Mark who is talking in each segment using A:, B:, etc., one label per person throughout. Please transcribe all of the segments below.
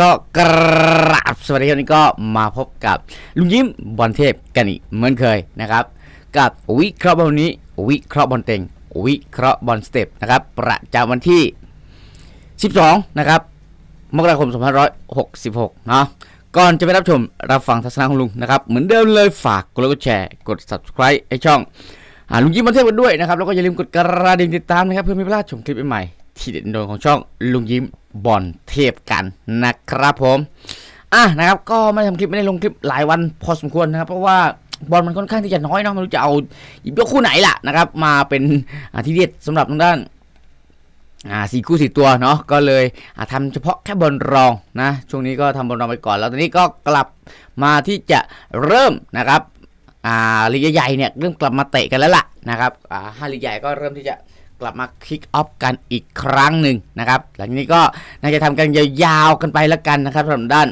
A: ก็กราบสวัสดีครับวันนี้ก็มาพบกับลุงยิ้มบอลเทพกันอีกเหมือนเคยนะครับ กับวิเคราะห์บอลนี้ วิเคราะห์บอลเต็ง วิเคราะห์บอลสเต็ปนะครับ ประจำวันที่ 12 นะครับมกราคม 2566 เนาะก่อนจะไปรับชมรับฟังทัศนะของลุงนะครับ เหมือนเดิมเลยฝากกดไลค์กดแชร์กด subscribe ให้ช่องลุงยิ้มบอลเทพกันด้วยนะครับแล้วก็อย่าลืมกดกระดิ่งติดตามนะครับเพื่อไม่พลาดชมคลิปใหม่ๆที่เด็ดโดนของช่องลุงยิ้ม บอลเทพกันนะครับผมอะนะครับก็ไม่ทำคลิปไม่ได้ลงคลิปหลายวันพอสมควรนะครับเพราะว่าบอลมันค่อนข้างที่จะน้อยเนาะไม่รู้จะเอาหยิบยกคู่ไหนล่ะนะครับ มาเป็นที่เด็ดสำหรับทางด้านอ่าสี่คู่สี่ตัวเนาะก็เลยอ่าทำเฉพาะแค่บอลรองนะช่วงนี้ก็ทำบอลรองไปก่อน แล้วตอนนี้ก็กลับมาที่จะเริ่มนะครับอ่าลีกใหญ่เนี่ยเริ่มกลับมาเตะกันแล้วล่ะนะครับอ่าห้าลีกใหญ่ก็เริ่มที่จะ กลับมาคิกออฟกันอีกครั้งหนึ่งนะครับหลังนี้ก็น่าจะทำกันยาวๆกันไปแล้วกันนะครับสำหรับด้าน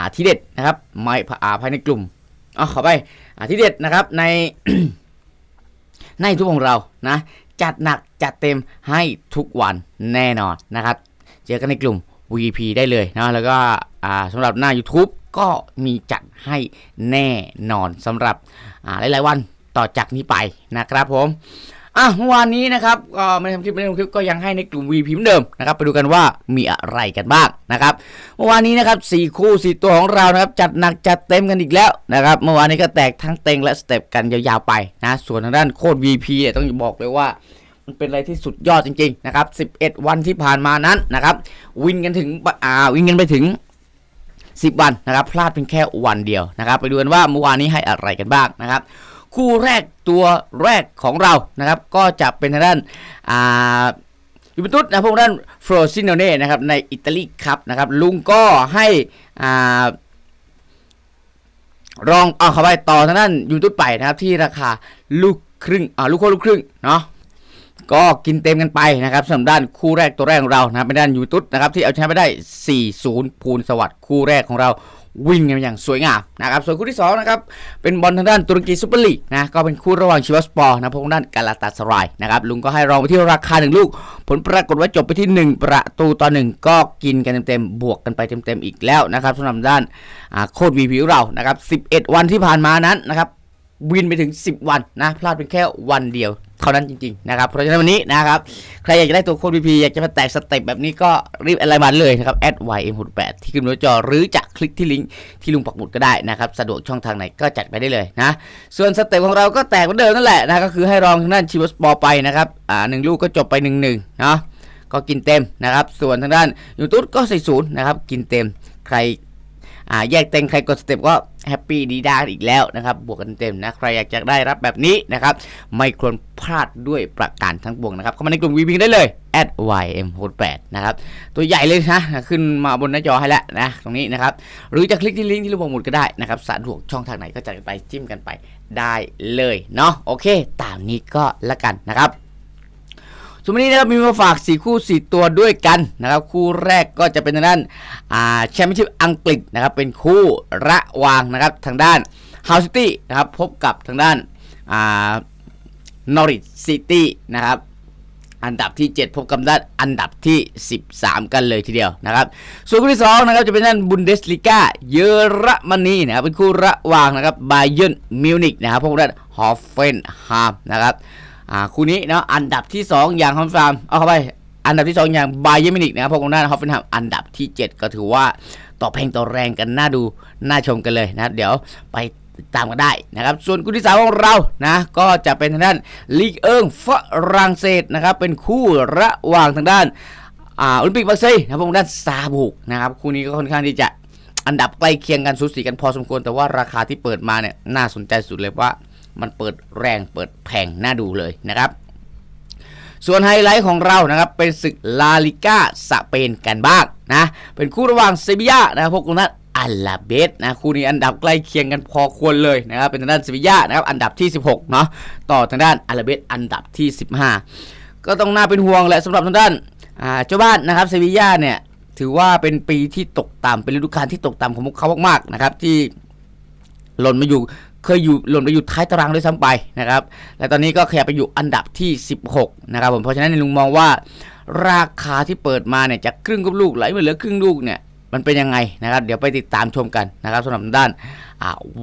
A: าที่เด็ดนะครับไม่อ่าภายในกลุ่มอ๋อขอไปอที่เด็ดนะครับในในทุกของเรานะจัดหนักจัดเต็มให้ทุกวันแน่นอนนะครับ เจอกันในกลุ่ม VP ได้เลยนะแล้วก็สำหรับหน้า YouTube ก็มีจัดให้แน่นอนสำหรับหลายๆวันต่อจากนี้ไปนะครับผม อะเมื่อวานนี้นะครับก็ไม่ได้ทำคลิปไม่ได้ทำคลิปก็ยังให้ในกลุ่ม VP เหมือนเดิมนะครับไปดูกันว่ามีอะไรกันบ้างนะครับเมื่อวานนี้นะครับสี่คู่สี่ตัวของเรานะครับจัดหนักจัดเต็มกันอีกแล้วนะครับเมื่อวานนี้ก็แตกทั้งเต็งและสเต็ปกันยาวๆไปนะส่วนทางด้านโค้ด VP เนี่ยต้องบอกเลยว่ามันเป็นอะไรที่สุดยอดจริงๆนะครับ 11 วันที่ผ่านมานั้นนะครับ วินกันถึงอ่าวินกันไปถึง 10 วันนะครับ พลาดเป็นแค่วันเดียวนะครับ ไปดูกันว่าเมื่อวานนี้ให้อะไรกันบ้างนะครับ คู่แรกตัวแรกของเรานะครับ ก็จะเป็นทางด้านอ่ายูเวนตุสนะพวกด้านฟรซิโนเน่นะครับในอิตาลีครับนะครับลุงก็ให้อ่ารองเอาเข้าไปต่อทางด้านยูทูบไปนะครับที่ราคาลูกครึ่งอ่าลูกโคลูกครึ่งเนาะก็กินเต็มกันไปนะครับสำหรับด้านคู่แรกตัวแรกของเรานะครับเป็นด้านยูทูบนะครับที่เอาชนะไปได้ 4-0 ภูลสวัสดิ์คู่แรกของเรา วิ่งกันอย่างสวยงามนะครับส่วนคู่ที่สองนะครับเป็นบอลทางด้านตุรกีซูเปอร์ลีกนะก็เป็นคู่ระหว่างชิวัสปอร์นะพวกด้านกาลาตาสรายนะครับลุงก็ให้รองไปที่ราคาหนึ่งลูก ผลปรากฏว่าจบไปที่ 1 ประตูต่อหนึ่งก็กินกันเต็มๆ บวกกันไปเต็มๆ อีกแล้วนะครับสำหรับด้านโคดวีพีเรานะครับ11 วันที่ผ่านมานั้นนะครับวินไปถึง 10 วันนะพลาดเป็นแค่วันเดียว เท่านั้นจริงๆนะครับเพราะฉะนั้นวันนี้นะครับใครอยากจะได้ตัวโค้ดวีพีอยากจะมาแตกสเต็ปแบบนี้ก็รีบอะไรมาเลยนะครับ แอด @ym68 ที่ขึ้นบนจอหรือจะคลิกที่ลิงก์ที่ลุงปักหมุดก็ได้นะครับสะดวกช่องทางไหนก็จัดไปได้เลยนะส่วนสเต็ปของเราก็แตกเหมือนเดิมนั่นแหละนะก็คือให้รองทางด้านชิวสปอร์ไปนะครับอ่าหนึ่งลูกก็จบไปหนึ่งหนึ่งเนาะก็กินเต็มนะครับส่วนทางด้านยูทูบก็ใส่ศูนย์นะครับกินเต็มใคร อ่าแยกเต็งใครกดสเต็ปก็แฮปปี้ดีด้าอีกแล้วนะครับ บวกกันเต็มนะ ใครอยากจะได้รับแบบนี้นะครับ ไม่ควรพลาดด้วยประการทั้งปวงนะครับ เข้ามาในกลุ่ม VP ได้เลย at @ym68 นะครับ ตัวใหญ่เลยนะ ขึ้นมาบนหน้าจอให้แล้วนะ ตรงนี้นะครับ หรือจะคลิกที่ลิงก์ที่รูปหมุดก็ได้นะครับสะดวกช่องทางไหนก็จัดกันไปจิ้มกันไปได้เลยเนาะโอเค ตามนี้ก็แล้วกันนะครับ ส่วนวันนี้นะครับมีมาฝาก 4 คู่ 4 ตัวด้วยกันนะครับ คู่แรกก็จะเป็นทางด้านอ่าแชมเปี้ยนชิพอังกฤษนะครับ เป็นคู่ระหวางนะครับทางด้านฮาวซิตี้นะครับพบกับทางด้านอ่านอริทซิตี้นะครับอันดับที่ 7 พบกับด้านอันดับที่ 13 กันเลยทีเดียวนะครับ ส่วนคู่ที่2นะครับจะเป็นด้านบุนเดสลิกาเยอรมนีนะครับเป็นคู่ระหว่างนะครับบาเยิร์นมิวนิกนะครับพวกด้านฮอฟเฟนฮามนะครับ อ่าคู่นี้นะอันดับที่ 2 อย่างฮอฟฟามเอาเข้าไป อันดับที่ 2 อย่างบาเยมินิกนะครับพวกด้านฮอฟเฟนฮามอันดับที่ 7 ก็ถือว่าต่อแพงต่อแรงกันน่าดูน่าชมกันเลยนะครับ เดี๋ยวไปตามกันได้นะครับ ส่วนคู่ที่สามของเรานะ ก็จะเป็นทางด้านลีกเอิงฝรั่งเศสนะครับ เป็นคู่ระหว่างทางด้านอ่าโอลิมปิกมาร์เซย์นะครับผมด้านซาบุกนะครับ คู่นี้ก็ค่อนข้างที่จะอันดับใกล้เคียงกันสูสีกันพอสมควรแต่ว่าราคาที่เปิดมาเนี่ยน่าสนใจสุดเลยว่า มันเปิดแรงเปิดแพงน่าดูเลยนะครับ ส่วนไฮไลท์ของเรานะครับ เป็นศึกลาลิก้าสเปนกันบ้างนะ เป็นคู่ระหว่างเซบียานะครับพวกนั้นอัลลาเบสนะคู่นี้อันดับใกล้เคียงกันพอควรเลยนะครับเป็นทางด้านเซบียานะครับอันดับที่ 16เนาะต่อทางด้านอัลลาเบสอันดับที่ 15 ก็ต้องน่าเป็นห่วงแหละสำหรับทางด้านอ่าเจ้าบ้านนะครับเซบียาเนี่ยถือว่าเป็นปีที่ตกต่ำเป็นฤดูกาลที่ตกต่ำของพวกเขามากๆนะครับที่หล่นมาอยู่ เคยอยู่หล่นไปอยู่ท้ายตารางด้วยซ้ำไปนะครับ และตอนนี้ก็ขยับไปอยู่อันดับที่ 16 นะครับผมเพราะฉะนั้นในลุงมองว่า ราคาที่เปิดมาเนี่ยจากครึ่งกับลูกไหลมาเหลือครึ่งลูกเนี่ยมันเป็นยังไงนะครับ เดี๋ยวไปติดตามชมกันนะครับสำหรับทางด้าน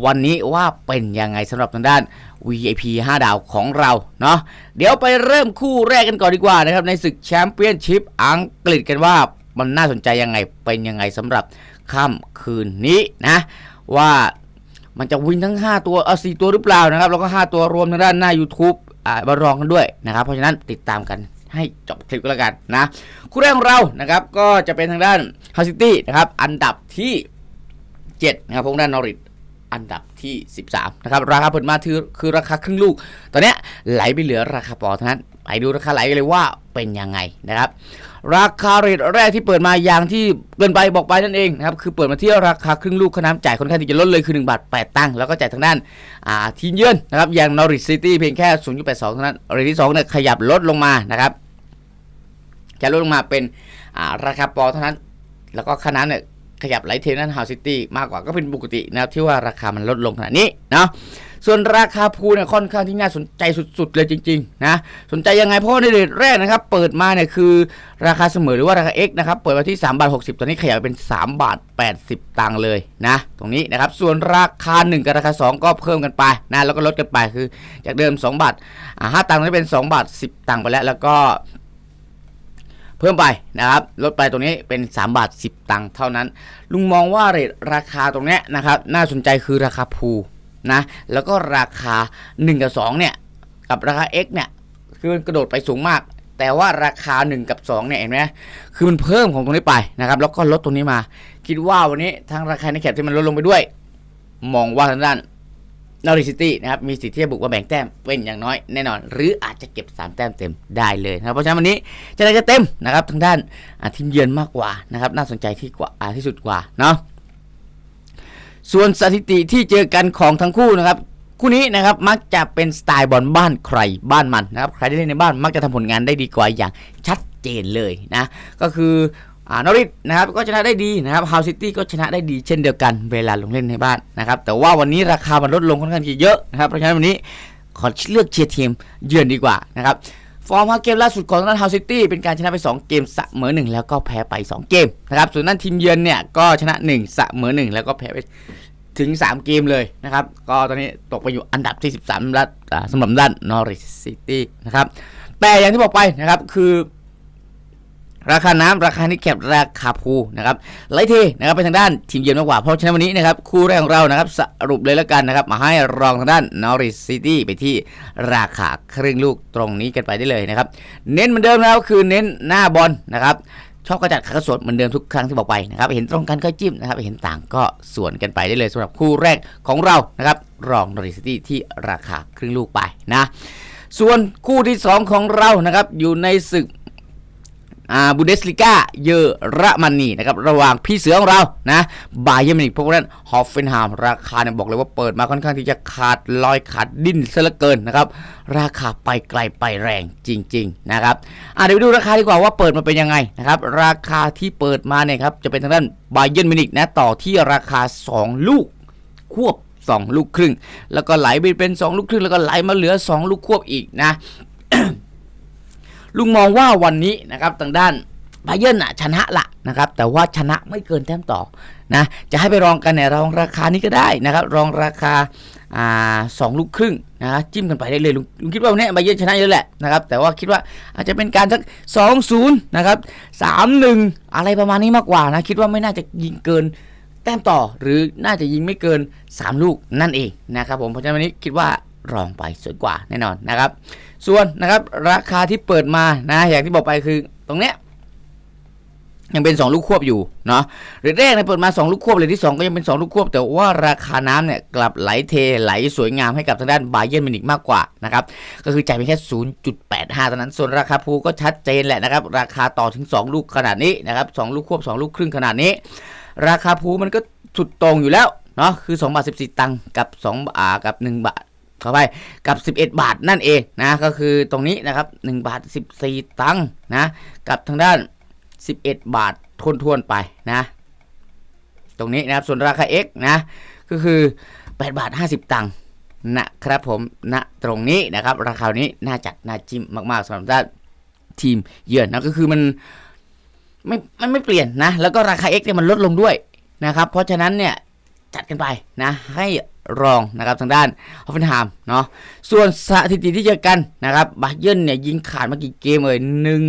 A: วันนี้ว่าเป็นยังไงสำหรับทางด้าน VIP 5 ดาวของเราเนาะเดี๋ยวไปเริ่มคู่แรกกันก่อนดีกว่านะครับ ในศึกแชมเปี้ยนชิพอังกฤษกันว่ามันน่าสนใจยังไงเป็นยังไงสำหรับค่ำคืนนี้นะ ว่า มันจะวินทั้ง 5 ตัวเอา4ตัวหรือเปล่านะครับ แล้วก็ 5 ตัวรวมทางด้านหน้า YouTube อ่ามารองกันด้วยนะครับ เพราะฉะนั้นติดตามกันให้จบคลิปก็แล้วกันนะคู่แรกของเรานะครับก็จะเป็นทางด้านฮาซิตี้นะครับอันดับที่ 7 นะครับพวกด้านนอริทอันดับที่ 13 นะครับ ราคาเปิดมาคือคือราคาครึ่งลูก ตอนเนี้ยไหลไปเหลือราคาปอเท่านั้น ไปดูราคาไหลกันเลยว่าเป็นยังไงนะครับ ราคาเรทแรกที่เปิดมาอย่างที่เกินไปบอกไปนั่นเองนะครับคือเปิดมาที่ราคาครึ่งลูกค่าน้ำจ่ายค่อนข้างที่จะลดเลยคือ1บาท8ตังค์แล้วก็จ่ายทางด้านทีมเยือนนะครับอย่างนอริ t ซิตี้เพียงแค่ 0.82เท่านั้นเรทที่2เนี่ยขยับลดลงมานะครับจะลดลงมาเป็นาราคาปอเท่านั้น แล้วก็ค่าน้ำเนี่ยขยับไหลเทนั้นฮาวซิตี้มากกว่าก็เป็นปกตินะครับที่ว่าราคามันลดลงขนาดนี้เนาะ ส่วนราคาพูเนี่ยค่อนข้างที่น่าสนใจสุดๆเลยจริงๆนะสนใจยังไงเพราะในเรทแรกนะครับ เปิดมาเนี่ยคือราคาเสมอหรือว่าราคา X นะครับเปิดมาที่3บาท60 ตอนนี้ขยับเป็น 3 บาท 80 ตังค์เลยนะตรงนี้นะครับส่วนราคา 1 กับราคา 2 ก็เพิ่มกันไปนะแล้วก็ลดกันไปคือจากเดิม 2 บาทอ่า5ตังค์นี้เป็น 2 บาท 10 ตังค์ไปแล้วแล้วก็เพิ่มไปนะครับลดไปตรงนี้เป็น 3 บาท 10 ตังค์เท่านั้น ลุงมองว่าเรทราคาตรงนี้นะครับน่าสนใจคือราคาพู นะแล้วก็ราคา 1 กับ 2 เนี่ย กับราคา X เนี่ย คือมันกระโดดไปสูงมาก แต่ว่าราคา 1 กับ 2 เนี่ย เห็นไหมคือมันเพิ่มของตรงนี้ไปนะครับ แล้วก็ลดตรงนี้มา คิดว่าวันนี้ทั้งราคาในแคปที่มันลดลงไปด้วย มองว่าทางด้านนอริซิตี้นะครับ มีสิทธิ์ที่จะบุกมาแบ่งแต้มเป็นอย่างน้อยแน่นอน หรืออาจจะเก็บ 3 แต้มเต็มได้เลยนะครับ เพราะฉะนั้นวันนี้จะได้จะเต็มนะครับทางด้านอาทีมเยือนมากกว่านะครับ น่าสนใจที่กว่าที่สุดกว่าเนาะ ส่วนสถิติที่เจอกันของทั้งคู่นะครับ คู่นี้นะครับมักจะเป็นสไตล์บอลบ้านใครบ้านมันนะครับ ใครที่เล่นในบ้านมักจะทำผลงานได้ดีกว่าอย่างชัดเจนเลยนะ ก็คืออ่านอริทนะครับก็ชนะได้ดีนะครับฮาวซิตี้ก็ชนะได้ดีเช่นเดียวกันเวลาลงเล่นในบ้านนะครับ แต่ว่าวันนี้ราคามันลดลงค่อนข้างที่เยอะนะครับ เพราะฉะนั้นวันนี้ขอเลือกเชียร์ทีมเยือนดีกว่านะครับ ฟอร์ม5เกมล่าสุดของทางด้านฮาวซิตี้เป็นการชนะไป 2 เกมเสมอ1 แล้วก็แพ้ไป 2 เกมนะครับส่วนนั่นทีมเยือนเนี่ยก็ชนะ1เสมอ1 แล้วก็แพ้ไปถึง 3 เกมเลยนะครับ ก็ตอนนี้ตกไปอยู่อันดับที่ 13แล้วสำหรับด้านนอริสซิตี้นะครับแต่อย่างที่บอกไปนะครับคือ ราคาน้ำราคานิแคปราคาพูนะครับไลท์เทนะครับไปทางด้านทีมเยือนมากกว่า เพราะฉะนั้นวันนี้นะครับคู่แรกของเรานะครับสรุปเลยแล้วกันนะครับมาให้รองทางด้านนอริ t ซิตี้ไปที่ราคาครึ่งลูกตรงนี้กันไปได้เลยนะครับเน้นเหมือนเดิมแล้วคือเน้นหน้าบอลนะครับชอบกระจัดขากระสวนเหมือนเดิมทุกครั้งที่บอกไปนะครับเห็นตรงกันก็จิ้มนะครับเห็นต่างก็สวนกันไปได้เลยสำหรับคู่แรกของเรานะครับรองนอริสซิตี้ที่ราคาครึ่งลูกไปนะส่วนคู่ที่ 2 ของเรานะครับอยู่ในศึก อ่าบูเดสลิก้าเยอรมนีนะครับระหว่างพี่เสือของเรานะบาเยอร์มินิกพวกนั้นฮอฟเฟนฮามราคาเนี่ยบอกเลยว่าเปิดมาค่อนข้างที่จะขาดลอยขาดดิ้นซะเหลือเกินนะครับราคาไปไกลไปแรงจริง ๆ นะครับอะเดี๋ยวไปดูราคาดีกว่าว่าเปิดมาเป็นยังไงนะครับราคาที่เปิดมาเนี่ยครับจะเป็นทางด้านบาเยอร์มินิกนะต่อที่ราคา 2 ลูกควบ 2 ลูกครึ่ง แล้วก็ไหลไปเป็น 2 ลูกครึ่งแล้วก็ไหลมาเหลือ 2 ลูกควบอีกนะ ลุงมองว่าวันนี้นะครับทางด้านบาเยิร์น่ะชนะละนะครับ แต่ว่าชนะไม่เกินแต้มต่อนะจะให้ไปรองกันเนี่ยรองราคานี้ก็ได้นะครับ รองราคาอ่าสองลูกครึ่งนะจิ้มกันไปได้เลยลุงลุงคิดว่าวันนี้บาเยิร์นชนะเยอะแหละนะครับ แต่ว่าคิดว่าอาจจะเป็นการสักสองศูนย์นะครับสามหนึ่งอะไรประมาณนี้มากกว่านะ คิดว่าไม่น่าจะยิงเกินแต้มต่อ หรือน่าจะยิงไม่เกิน 3 ลูกนั่นเองนะครับผมเพราะฉะนั้นวันนี้คิดว่ารองไปสวยกว่าแน่นอนนะครับ ส่วนนะครับราคาที่เปิดมานะอย่างที่บอกไปคือตรงเนี้ยยังเป็น 2 ลูกควบอยู่เนาะเรทแรกเนี่ยเปิดมา 2 ลูกควบเลยที่ 2 ก็ยังเป็น 2 ลูกควบ แต่ว่าราคาน้ำเนี่ยกลับไหลเทไหลสวยงามให้กับทางด้านบาเยนมินิกมากกว่านะครับก็คือจ่ายเพียงแค่ 0.85เท่านั้นส่วนราคาพูก็ชัดเจนแหละนะครับราคาต่อถึง 2 ลูกขนาดนี้นะครับ2ลูกควบ 2 ลูกครึ่งขนาดนี้ ราคาพูมันก็สุดตรงอยู่แล้วเนาะคือ2บาท14 ตังค์กับ2บาทกับ1บาท ข้าไปกับ 11 บาทนั่นเองนะก็คือตรงนี้นะครับ1บาท 14 ตังค์นะกับทางด้าน 11 บาททวนๆไปนะตรงนี้นะครับส่วนราคา X นะก็คือ 8 บาท 50 ตังค์นะครับผมณตรงนี้นะครับราคานี้น่าจัดน่าจิ้มมากๆสำหรับด้านทีมเยือนนะก็คือมันไม่มันไม่เปลี่ยนนะแล้วก็ราคา X เนี่ยมันลดลงด้วยนะครับเพราะฉะนั้นเนี่ย จัดกันไปนะให้รองนะครับทางด้านฮอฟเฟนไฮม์เนาะส่วนสถิติที่เจอกันนะครับบาเยิร์นเนี่ยยิงขาดมากี่เกมเอ่ยหนึ่ง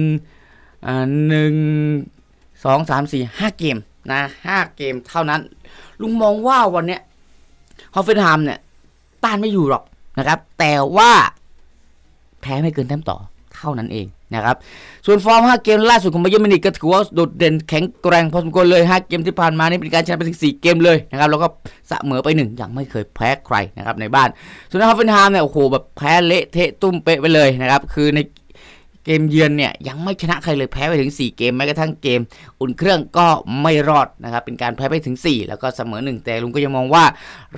A: อ่าหนึ่งสองสามสี่ห้าเกมนะห้าเกมเท่านั้น ลุงมองว่าวันเนี้ยฮอฟเฟนไฮม์เนี่ยต้านไม่อยู่หรอกนะครับ แต่ว่าแพ้ไม่เกินแต้มต่อเท่านั้นเอง นะครับส่วนฟอร์ม 5 เกมล่าสุดของบาเยิร์มิวนิกก็ถือว่าโดดเด่นแข็งแกร่งพอสมควรเลย 5 เกมที่ผ่านมานี่เป็นการชนะไปถึง4เกมเลยนะครับแล้วก็เสมอไปหนึ่งยังไม่เคยแพ้ใครนะครับในบ้าน ส่วนฮอฟเฟนไฮม์เนี่ยโอ้โหแบบแพ้เละเทะตุ้มเป๊ะไปเลยนะครับคือในเกมเยือนเนี่ยยังไม่ชนะใครเลยแพ้ไปถึง 4 เกมแม้กระทั่งเกม อุ่นเครื่องก็ไม่รอดนะครับเป็นการแพ้ไปถึง 4 แล้วก็เสมอ 1 แต่ลุงก็ยังมองว่า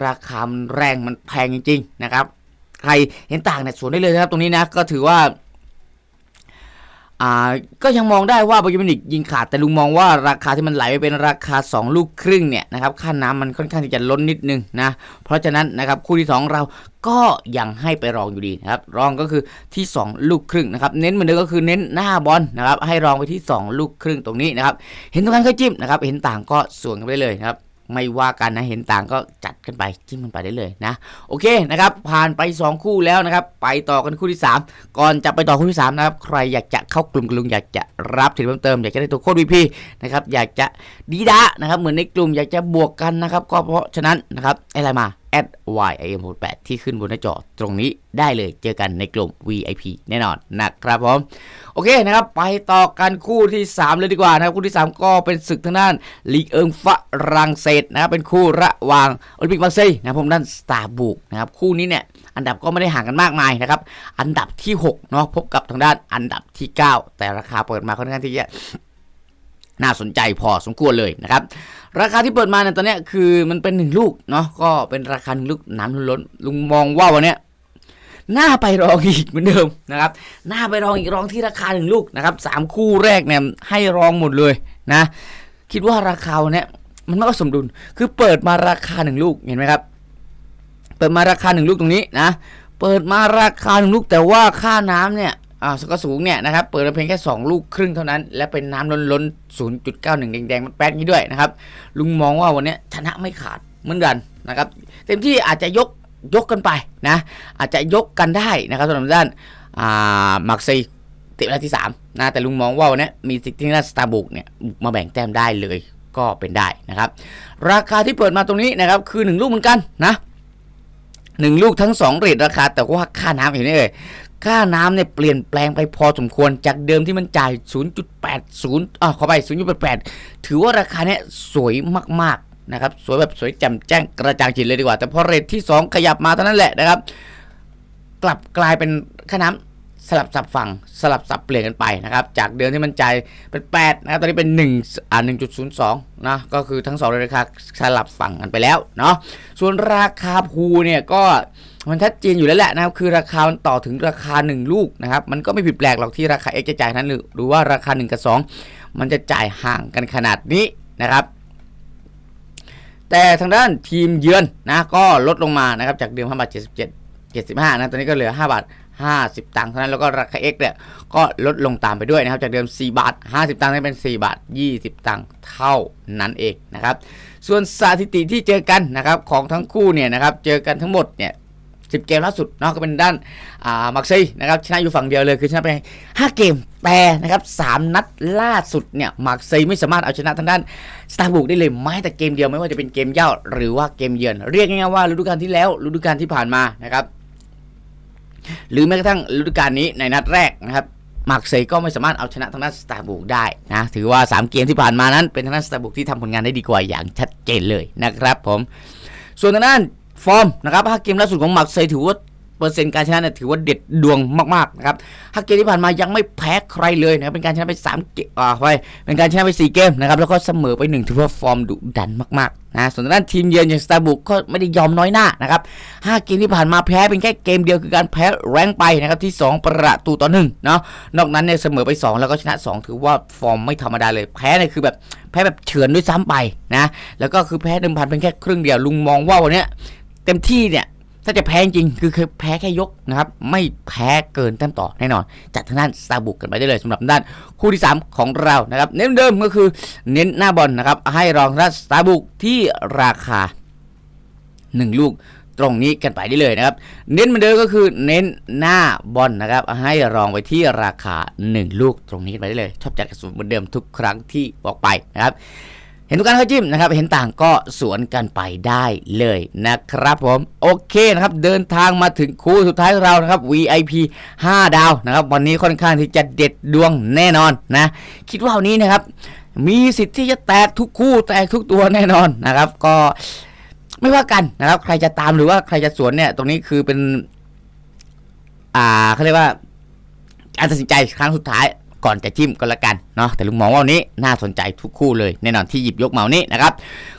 A: ราคามันแรงมันแพงจริงๆนะครับใครเห็นต่างเนี่ยสวนได้เลยนะครับตรงนี้นะก็ถือว่า อ่าก็ยังมองได้ว่าบาเยอร์มิวนิกยิงขาดแต่ลุงมองว่าราคาที่มันไหลไปเป็นราคา 2 ลูกครึ่งเนี่ยนะครับค่าน้ำมันค่อนข้างที่จะล้นนิดนึงนะเพราะฉะนั้นนะครับคู่ที่ 2 เราก็ยังให้ไปรองอยู่ดีนะครับรองก็คือที่ 2 ลูกครึ่งนะครับเน้นเหมือนเดิมก็คือเน้นหน้าบอลนะครับให้รองไปที่ 2 ลูกครึ่งตรงนี้นะครับเห็นตรงกันก็จิ้มนะครับเห็นต่างก็ส่วนกันไปเลยนะครับ ไม่ว่ากันนะเห็นต่างก็จัดกันไปจิ้มกันไปได้เลยนะ โอเคนะครับ ผ่านไป 2 คู่แล้วนะครับ ไปต่อกันคู่ที่ 3 ก่อนจะไปต่อคู่ที่3นะครับใครอยากจะเข้ากลุ่มกลุ่มอยากจะรับสิทธิ์เพิ่มเติมอยากจะได้ตัวโค้ด VP นะครับอยากจะดีดะนะครับเหมือนในกลุ่มอยากจะบวกกันนะครับ ก็เพราะฉะนั้นนะครับอะไรมา at ym 8ที่ขึ้นบนหน้าจอตรงนี้ได้เลยเจอกันในกลุ่ม VIP แน่นอนนะครับผม โอเคนะครับ ไปต่อกันคู่ที่ 3 เลยดีกว่านะครับ คู่ที่ 3 ก็เป็นศึกทางด้านลีกเอิงฝรั่งเศสนะครับเป็นคู่ระหว่างโอลิมปิกมาเซย์นะครับผมด้านสตาร์บุกนะครับคู่นี้เนี่ยอันดับก็ไม่ได้ห่างกันมากมายนะครับอันดับที่6เนาะพบกับทางด้านอันดับที่ 9 แต่ราคาเปิดมาค่อนข้างที่จะน่าสนใจพอสมควรเลยนะครับ ราคาที่เปิดมาเนี่ยตอนนี้คือมันเป็นหนึ่งลูกเนาะก็เป็นราคาหนึ่งลูกน้ำล้นลุงมองว่าวันนี้ ยน่าไปรองอีกเหมือนเดิมนะครับน่าไปรองอีกรองที่ราคาหนึ่งลูกนะครับสามคู่แรกเนี่ยให้รองหมดเลยนะ คิดว่าราคาเนี้ยมันไม่ก็สมดุลคือเปิดมาราคาหนึ่งลูกเห็นไหมครับ เปิดมาราคาหนึ่งลูกตรงนี้นะเปิดมาราคาหนึ่งลูกแต่ว่าค่าน้ำเนี่ยอ่าสก็สูงเนี่ยนะครับเปิดมาเพียงแค่ 2 ลูกครึ่งเท่านั้น และเป็นน้ำล้นล้น0.91 แดงๆมันแป๊ดนี้ด้วยนะครับลุงมองว่าวันนี้ชนะไม่ขาดเหมือนกันนะครับ เต็มที่อาจจะยก ยกกันไปนะอาจจะยกกันได้นะครับสำหรับด้านอ่ามาร์ซย์ติดอันดับที่3นะแต่ลุงมองว่าวันเนี้ยมีสิทธิ์ที่ด้านสตาร์บุกเนี่ยมาแบ่งแต้มได้เลยก็เป็นได้นะครับ ราคาที่เปิดมาตรงนี้นะครับคือ 1 ลูกเหมือนกันนะหนึ่งลูกทั้งสองเรทราคา แต่ว่าค่าน้ำเห็นไหมเอ่ยค่าน้ำเนี่ยเปลี่ยนแปลงไปพอสมควรจากเดิมที่มันจ่าย 0.80อ่าขอไป 0.88 ถือว่าราคาเนี่ยสวยมาก นะครับสวยแบบสวยแจ่มแจ้งกระจ่างจิตเลยดีกว่า แต่พอเรทที่ 2 ขยับมาเท่านั้นแหละนะครับ กลับกลายเป็นค่าน้ำสลับสับฝั่งสลับสับเปลี่ยนกันไปนะครับ จากเดิมที่มันจ่ายเป็น 8 นะครับ ตอนนี้เป็น 1 อ่า 1.02 นะ ก็คือทั้งสองราคาสลับฝั่งกันไปแล้วเนาะส่วนราคาภูเนี่ยก็มันชัดเจนอยู่แล้วแหละนะครับ คือราคามันต่อถึงราคา 1 ลูกนะครับ มันก็ไม่ผิดแปลกหรอกที่ราคา X จะจ่ายนั้นหรือหรือว่าราคา 1 กับ 2 มันจะจ่ายห่างกันขนาดนี้นะครับ แต่ทางด้านทีมเยือนนะก็ลดลงมานะครับจากเดิม5บาท77 75นะตอนนี้ก็เหลือ 5 บาท 50 ตังค์เท่านั้นแล้วก็ราคา X เนี่ยก็ลดลงตามไปด้วยนะครับจากเดิม 4 บาท 50 ตังค์ให้เป็น 4 บาท 20 ตังค์เท่านั้นเองนะครับส่วนสถิติที่เจอกันนะครับของทั้งคู่เนี่ยนะครับเจอกันทั้งหมดเนี่ย 10 เกมล่าสุดเนาะก็เป็นด้านอ่ามักซี่นะครับชนะอยู่ฝั่งเดียวเลยคือชนะไป 5 เกมแต่นะครับ3นัดล่าสุดเนี่ยมักซี่ไม่สามารถเอาชนะทางด้านสตาร์บุกได้เลยแม้แต่เกมเดียวไม่ว่าจะเป็นเกมเย่าหรือว่าเกมเยือน เรียกง่ายๆว่าฤดูกาลที่แล้วฤดูกาลที่ผ่านมานะครับหรือแม้กระทั่งฤดูกาลนี้ในนัดแรกนะครับมาร์เซย์ก็ไม่สามารถเอาชนะทางด้านสตาร์บุกได้นะถือว่า 3 เกมที่ผ่านมานั้นเป็นทางด้านสตาร์บุกที่ทำผลงานได้ดีกว่าอย่างชัดเจนเลยนะครับผม ส่วนทางด้าน ฟอร์มนะครับ5เกมล่าสุดของมาร์เซย์ถือว่าเปอร์เซ็นต์การชนะเนี่ยถือว่าเด็ดดวงมากๆนะครับ5เกมที่ผ่านมายังไม่แพ้ใครเลยนะครับเป็นการชนะไป3เกมอ่าไปเป็นการชนะไป4เกมนะครับแล้วก็เสมอไป1ถือว่าฟอร์มดุดันมากๆนะส่วนด้านทีมเยือนอย่างสตาร์บุกก็ไม่ได้ยอมน้อยหน้านะครับ5เกมที่ผ่านมาแพ้เป็นแค่เกมเดียวคือการแพ้แรงไปนะครับที่ 2 ประตูต่อหนึ่งเนาะนอกนั้นเนี่ยเสมอไป 2 แล้วก็ชนะ 2 ถือว่าฟอร์มไม่ธรรมดาเลยแพ้เนี่ยคือแบบแพ้แบบเฉือนด้วยซ้ำไปนะแล้วก็คือแพ้เดิมพันเป็นแค่ครึ่งเดียวลุงมองว่าวันนี้ เต็มที่เนี่ย ถ้าจะแพ้จริงคือคือแพ้แค่ยกนะครับ ไม่แพ้เกินแต้มต่อแน่นอน จากทางด้านซาบุกกันไปได้เลยสำหรับด้านคู่ที่ 3 ของเรานะครับ เน้นเดิมก็คือเน้นหน้าบอลนะครับ ให้รองทางด้านซาบุกที่ราคา 1 ลูกตรงนี้กันไปได้เลยนะครับ เน้นเหมือนเดิมก็คือเน้นหน้าบอลนะครับ ให้รองไปที่ราคา 1 ลูกตรงนี้กันไปได้เลย ชอบจัดกระสุนเหมือนเดิมทุกครั้งที่บอกไปนะครับ เห็นทุกการเข้าจิ้มนะครับ เห็นต่างก็สวนกันไปได้เลยนะครับผมโอเคนะครับ เดินทางมาถึงคู่สุดท้ายของเรานะครับ VIP 5 ดาวนะครับ วันนี้ค่อนข้างที่จะเด็ดดวงแน่นอนนะ คิดว่าวันนี้นะครับ มีสิทธิ์ที่จะแตกทุกคู่แตกทุกตัวแน่นอนนะครับ ก็ไม่ว่ากันนะครับ ใครจะตามหรือว่าใครจะสวนเนี่ย ตรงนี้คือเป็น อ่าเขาเรียกว่าการตัดสินใจครั้งสุดท้าย ก่อนจะจิ้มก็แล้วกันเนาะแต่ลุงมองว่าวันนี้น่าสนใจทุกคู่เลยแน่นอนที่หยิบยกมาวันนี้นะครับ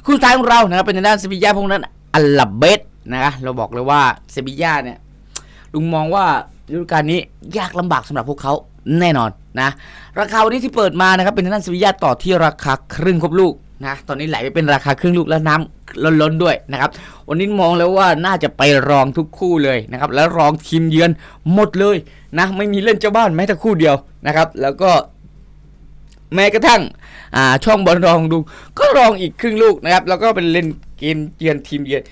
A: คู่สุดท้ายของเรานะครับเป็นทางด้านเซบีย่าพวกนั้นอัลลาเบสนะเราบอกเลยว่าเซบีย่าเนี่ยลุงมองว่าฤดูกาลนี้ยากลำบากสำหรับพวกเขาแน่นอนนะราคาวันนี้ที่เปิดมานะครับเป็นทางด้านเซบีย่าต่อที่ราคาครึ่งครบลูก นะตอนนี้ไหลไปเป็นราคาครึ่งลูกแล้วน้ำล้นๆด้วยนะครับวันนี้มองแล้วว่าน่าจะไปรองทุกคู่เลยนะครับแล้วรองทีมเยือนหมดเลยนะไม่มีเล่นเจ้าบ้านแม้แต่คู่เดียวนะครับ แล้วก็แม้กระทั่งอ่าช่องบอลรองดู ก็รองอีกครึ่งลูกนะครับ แล้วก็เป็นเล่นเกมเยือนทีมเยือน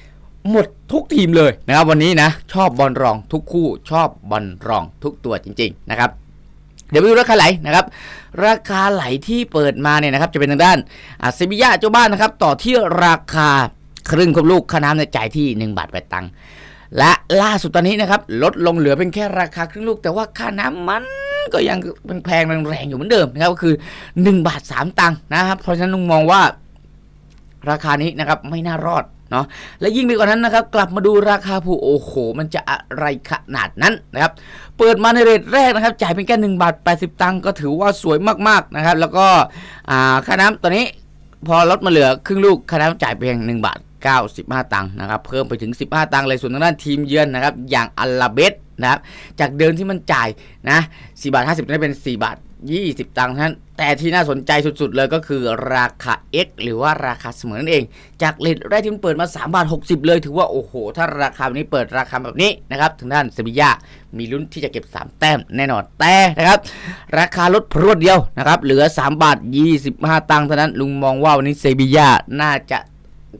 A: หมดทุกทีมเลยนะครับ วันนี้นะ ชอบบอลรองทุกคู่ชอบบอลรองทุกตัวจริง ๆ นะครับ เดี๋ยวไปดูราคาไหลนะครับ ราคาไหลที่เปิดมาเนี่ยนะครับ จะเป็นทางด้านอาเซบียาเจ้าบ้านนะครับ ต่อที่ราคาครึ่งครบลูกค่าน้ำในจ่ายที่ 1 บาทแปดตังค์และล่าสุดตอนนี้นะครับ ลดลงเหลือเป็นแค่ราคาครึ่งลูก แต่ว่าค่าน้ำมันก็ยังเป็นแพงแรงๆอยู่เหมือนเดิมนะครับก็คือ 1 บาท 3 ตังค์นะครับ เพราะฉะนั้นลุงมองว่าราคานี้นะครับไม่น่ารอด เนาะและยิ่งไปกว่านั้นนะครับ กลับมาดูราคาผู้โอ้โห มันจะอะไรขนาดนั้นนะครับ เปิดมาในเรทแรกนะครับ จ่ายเป็นแค่1บาท80 ตังค์ก็ถือว่าสวยมากๆนะครับ แล้วก็ค่าน้ำตอนนี้พอลดมาเหลือครึ่งลูกค่าน้ำจ่ายเพียง 1 บาท 95 ตังค์นะครับ เพิ่มไปถึง 15 ตังค์เลยส่วนทางด้านทีมเยือนนะครับ อย่างอัลลาเบสนะครับจากเดิมที่มันจ่ายนะ4บาท50ได้เป็น 4 บาท 20 ตังค์ท่านั้น แต่ที่น่าสนใจสุดๆ เลยก็คือราคา X หรือว่าราคาเสมอนั่นเอง จากเลทแรกที่มันเปิดมา3บาท60 เลย ถือว่าโอ้โห ถ้าราคาแบบนี้เปิดราคาแบบนี้นะครับทางด้านเซบียามีลุ้นที่จะเก็บ 3 แต้มแน่นอนแต่นะครับ ราคาลดพรวดเดียวนะครับเหลือ 3 บาท 25 ตังค์เท่านั้นลุงมองว่าวันนี้เซบียาน่าจะ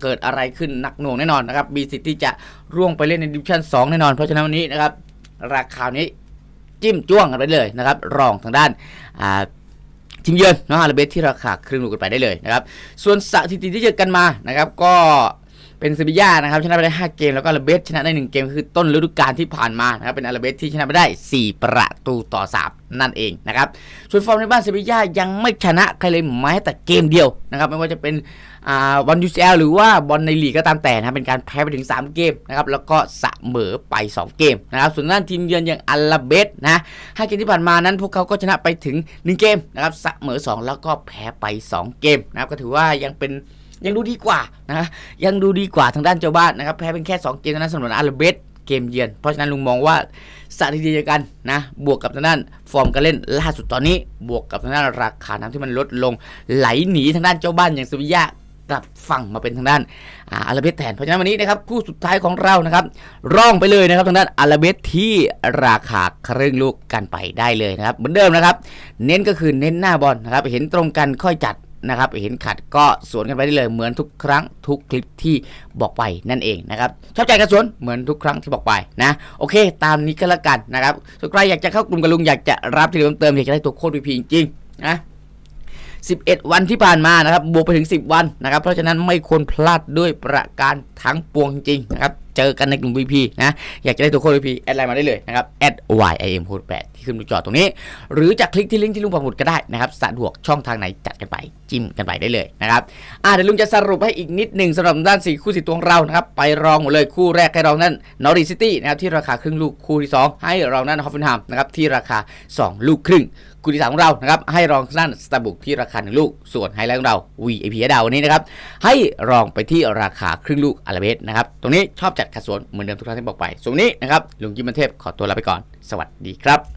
A: เกิดอะไรขึ้นหนักหน่วงแน่นอนนะครับมีสิทธิ์ที่จะร่วงไปเล่นในดิวิชั่น2แน่นอนเพราะฉะนั้นวันนี้นะครับราคานี้ จิ้มจ้วงกันไปเลยนะครับ รองทางด้านทีมเยือนนะฮาราเบสที่ราคาครึ่งลูกกันไปได้เลยนะครับ ส่วนสถิติที่เจอกันมานะครับ ก็ เป็นเซบีย่านะครับชนะไปได้ 5 เกมแล้วก็อาราเบสชนะได้ 1 เกมคือต้นฤดูกาลที่ผ่านมานะครับเป็นอาราเบสที่ชนะไปได้ 4 ประตูต่อ 3 นั่นเองนะครับส่วนฟอร์มในบ้านเซบีย่ายังไม่ชนะใครเลยแม้แต่เกมเดียวนะครับไม่ว่าจะเป็นบอลยูซีเอลหรือว่าบอลในลีกก็ตามแต่นะเป็นการแพ้ไปถึง 3 เกมนะครับแล้วก็เสมอไป 2 เกมนะครับส่วนด้านทีมเยือนอย่างอาราเบสนะห้าเกมที่ผ่านมานั้นพวกเขาก็ชนะไปถึง 1 เกมนะครับเสมอ 2 แล้วก็แพ้ไป 2 เกมนะครับก็ถือว่ายังเป็น ยังดูดีกว่านะยังดูดีกว่าทางด้านเจ้าบ้านนะครับแพ้เป็นแค่ 2 เกมนั้นสำหรับอาราเบสเกมเยือน เพราะฉะนั้นลุงมองว่าสถิติเดียวกันนะบวกกับทางด้านฟอร์มการเล่นล่าสุดตอนนี้บวกกับทางด้านราคาน้ำที่มันลดลงไหลหนีทางด้านเจ้าบ้านอย่างสวิยากลับฝั่งมาเป็นทางด้านอาอาราเบสแทน เพราะฉะนั้นวันนี้นะครับคู่สุดท้ายของเรานะครับร่องไปเลยนะครับทางด้านอาราเบสที่ราคาครึ่งลูกกันไปได้เลยนะครับเหมือนเดิมนะครับ เน้นก็คือเน้นหน้าบอลนะครับเห็นตรงกันค่อยจัด นะครับเห็นขัดก็สวนกันไปได้เลยเหมือนทุกครั้งทุกคลิปที่บอกไปนั่นเองนะครับชอบใจกระสวนเหมือนทุกครั้งที่บอกไปนะโอเค ตามนี้ก็แล้วกันนะครับส่วนใครอยากจะเข้ากลุ่มกับลุงอยากจะรับที่เพิ่มเติมอยากจะได้ตัวโค้ดวีพีจริงๆนะ11 วันที่ผ่านมานะครับบวกไปถึง 10 วันนะครับ เพราะฉะนั้นไม่ควรพลาดด้วยประการทั้งปวงจริงนะครับ เจอกันในกลุ่ม VP นะอยากจะได้ตัวโค้ด VP แอดไลน์มาได้เลยนะครับ @yim โค้ด8ที่ขึ้นบนจอตรงนี้ หรือจะคลิกที่ลิงก์ที่ลุงปักหมุดก็ได้นะครับสะดวกช่องทางไหนจัดกันไปจิ้มกันไปได้เลยนะครับอ่าเดี๋ยวลุงจะสรุปให้อีกนิดหนึ่งสำหรับด้าน4คู่สิตัวของเรานะครับไปรองหมดเลยคู่แรกให้รองนั่นนอริซิตี้นะครับที่ราคาครึ่งลูกคู่ที่ 2 ให้รองนั่นฮอฟเฟนแฮมนะครับที่ราคา 2 ลูกครึ่งคู่ที่สามของเรานะครับให้รองด้านสตาบุกที่ราคาหนึ่งลูก ส่วนไฮไลท์ของเรา VIP ดาววันนี้นะครับให้รองไปที่ราคาครึ่งลูกอาราเบสนะครับตรงนี้ชอบจัดขัดสวนเหมือนเดิมทุกครั้งที่บอกไปส่วนนี้นะครับลุงกิมมันเทพขอตัวลาไปก่อน สวัสดีครับ